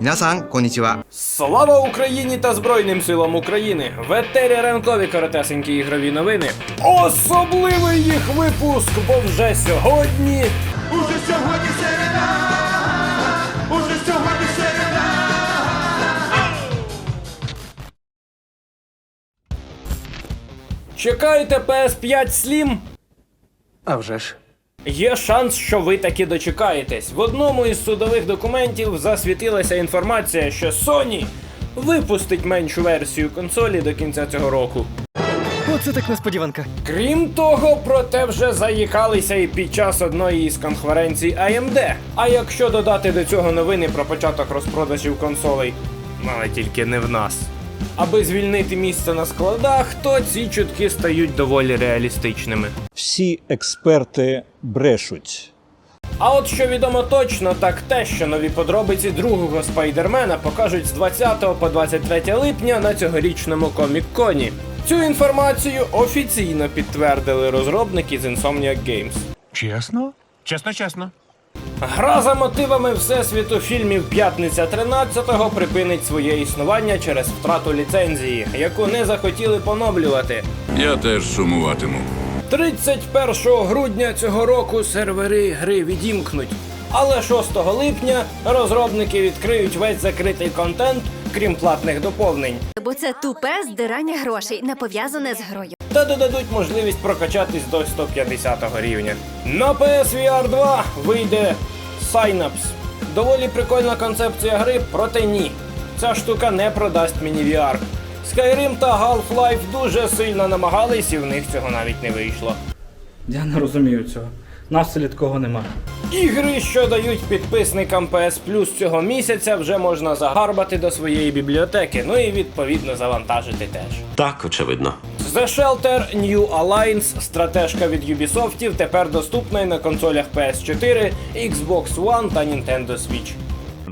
皆さんこんにちは Слава Україні та Збройним силам України! В етері ранкові коротесенькі ігрові новини. Особливий їх випуск, бо вже сьогодні. Уже сьогодні середа, уже сьогодні середа. Чекаєте PS5 Slim? А вже ж. Є шанс, що ви таки дочекаєтесь. В одному із судових документів засвітилася інформація, що Sony випустить меншу версію консолі до кінця цього року. Оце так несподіванка. Крім того, проте вже заїкалися і під час одної із конференцій AMD. А якщо додати до цього новини про початок розпродажів консолей, ну, але тільки не в нас. Аби звільнити місце на складах, то ці чутки стають доволі реалістичними. всі експерти брешуть. А от що відомо точно, так те, що нові подробиці другого спайдермена покажуть з 20 по 23 липня на цьогорічному комік-коні. Цю інформацію офіційно підтвердили розробники з Insomniac Games. Чесно? Чесно, чесно. Гра за мотивами всесвіту фільмів П'ятниця 13-го припинить своє існування через втрату ліцензії, яку не захотіли поновлювати. Я теж сумуватиму. 31 грудня цього року сервери гри відімкнуть. Але 6 липня розробники відкриють весь закритий контент, крім платних доповнень, Бо це тупе здирання грошей, не пов'язане з грою. та додадуть можливість прокачатись до 150 рівня. На PSVR 2 вийде Synapse. Доволі прикольна концепція гри, проте ні. Ця штука не продасть мені VR. Skyrim та Half-Life дуже сильно намагались, і в них цього навіть не вийшло. Я не розумію цього. На селі такого нема. Ігри, що дають підписникам PS Plus цього місяця, вже можна загарбати до своєї бібліотеки, ну і відповідно завантажити теж. Так, очевидно. The Shelter New Alliance, стратежка від Ubisoft, тепер доступна і на консолях PS4, Xbox One та Nintendo Switch.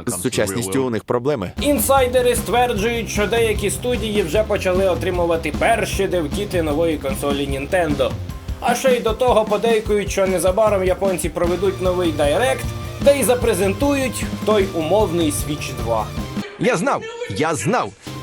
З сучасністю у них проблеми. Інсайдери стверджують, що деякі студії вже почали отримувати перші девкіти нової консолі Nintendo. А ще й до того подейкують, що незабаром японці проведуть новий директ, та й запрезентують той умовний Switch 2. Я знав, я знав.